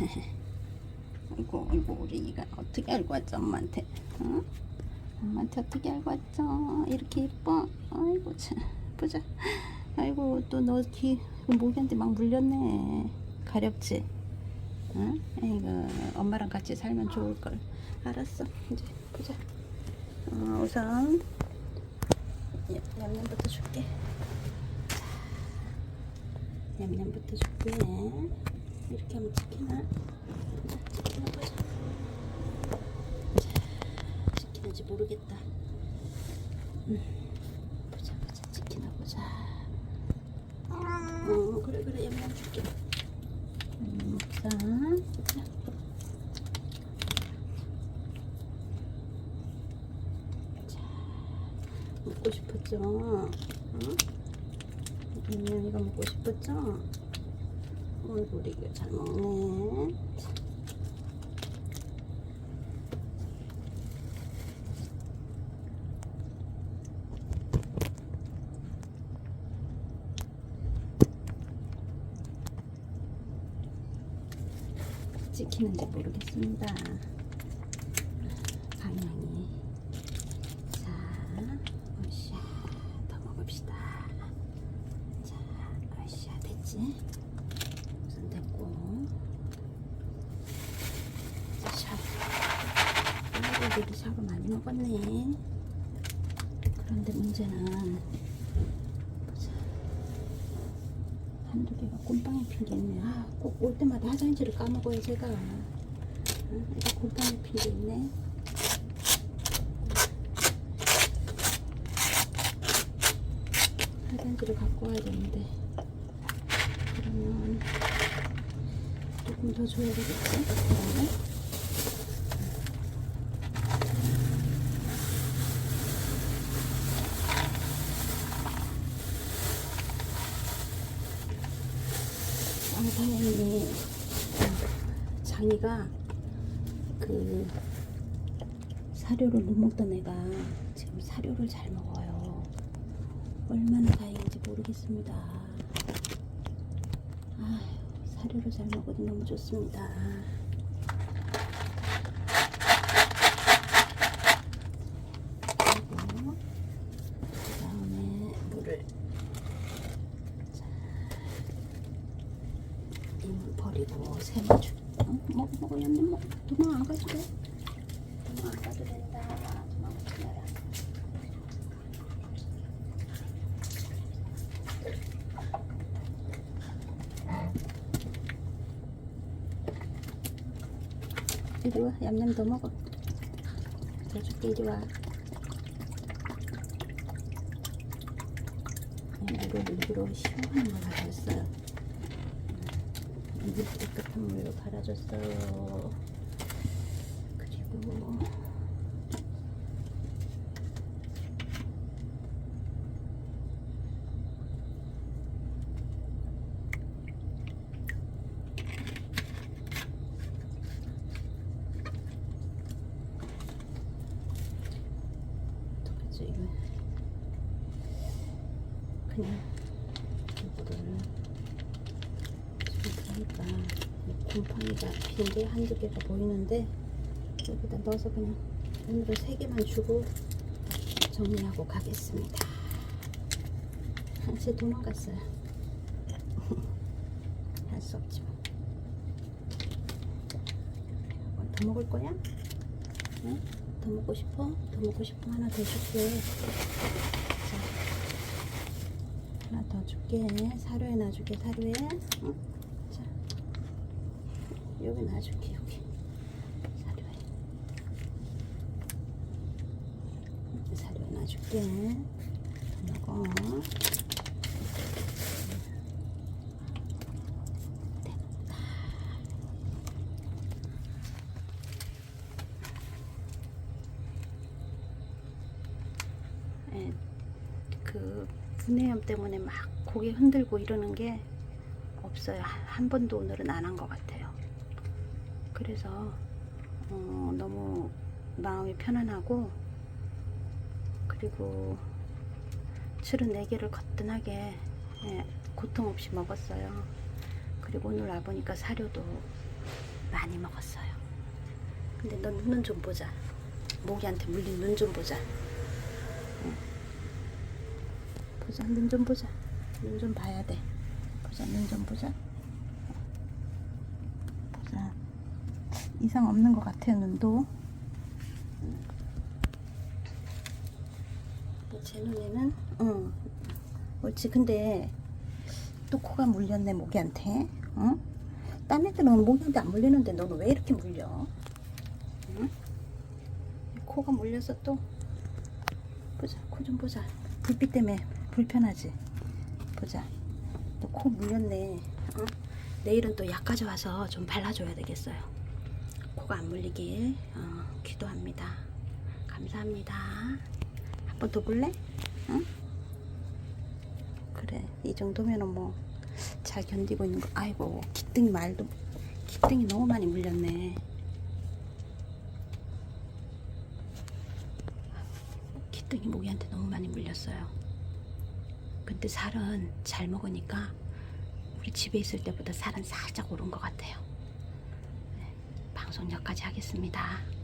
아이고 아이고 우리 이가 어떻게 알고 왔죠 엄마한테? 응? 엄마한테 어떻게 알고 왔죠? 이렇게 예뻐? 아이고 참. 보자. 아이고 또너귀 모기한테 막 물렸네. 가렵지? 응? 아이고 엄마랑 같이 살면 좋을걸. 알았어. 이제 보자. 어, 우선 야- 얌얌부터 줄게. 자, 얌얌부터 줄게 이렇게 하면 자, 찍히나 보자 자, 찍히는지 모르겠다 음, 보자 보자 찍히나 보자 어 그래 그래 얌얌 줄게 음, 자, 자. 자, 먹고 싶었죠? 응? 인연이가 먹고 싶었죠? 이거 잘 먹네 자. 찍히는지 모르겠습니다. 방향이. 자, 으쌰, 더 먹읍시다. 자, 으쌰, 됐지? 우선 됐고. 자, 우리 샤워 많이 먹었네. 그런데 문제는, 보자. 한두 개가 꼼빵에 핀게 있네. 아, 꼭 올 때마다 화장지를 까먹어요, 제가. 응? 이거 꼼빵에 핀게 있네. 화장지를 갖고 와야 되는데. 그러면 조금 더 줘야 되겠지? 그다음에 아, 다행히 어, 장이가 그 사료를 못 먹던 애가 지금 사료를 잘 먹어요. 얼마나 다행인지 모르겠습니다. 아, 사료를 잘 먹어도 너무 좋습니다. 그리고 그다음에 물을 자, 이물 버리고 새물 주. 어, 먹어 먹어 연님 먹어. 도망 안 가도 돼. 도망 안 가도 된다. 도망 오지 마라. 이리 와 얌얌 더 먹어. 더 줄게 이리 와. 물을 일부러 시원한 걸 가져왔어요. 물 깨끗한 물로 갈아줬어요. 그리고 그냥 이거를 지금 보니까 이 곰팡이가 빈게 한두 개가 보이는데 여기다 넣어서 그냥 오늘은 세 개만 주고 정리하고 가겠습니다. 한세 도망갔어요. 할 수 없지 뭐. 이걸 더 먹을 거야? 응? 더 먹고 싶어? 더 먹고 싶어? 하나 더 줄게. 자, 하나 더 줄게. 사료에 놔줄게. 사료에. 응? 자, 여기 놔줄게. 여기. 사료에. 사료에 놔줄게. 더 먹어. 그 분해염 때문에 막 고개 흔들고 이러는 게 없어요. 한 번도 오늘은 안 한 것 같아요. 그래서 어, 너무 마음이 편안하고 그리고 술은 네 개를 거뜬하게 예, 고통 없이 먹었어요. 그리고 오늘 와보니까 사료도 많이 먹었어요. 근데 너 눈은 좀 보자. 모기한테 물린 눈 좀 보자. 응. 보자, 눈 좀 보자. 눈 좀 봐야 돼. 보자, 눈 좀. 보자. 이상 없는 것 같아요, 눈도. 제 눈에는, 응. 옳지. 근데 또 코가 물렸네, 모기한테. 응? 딴 애들은 모기한테 안 물리는데 너는 왜 이렇게 물려? 응? 코가 물려서 또 보자 코 좀 보자 불빛 때문에 불편하지 보자 또 코 물렸네 어? 내일은 또 약 가져와서 좀 발라줘야 되겠어요 코가 안 물리길 어, 기도합니다. 감사합니다. 한 번 더 볼래? 응? 그래 이 정도면은 뭐 잘 견디고 있는 거. 아이고 기등이 말도 기등이 너무 많이 물렸네. 기등이 모기한테 너무 많이 물렸어요. 근데 살은 잘 먹으니까 우리 집에 있을 때보다 살은 살짝 오른 것 같아요 여기까지 하겠습니다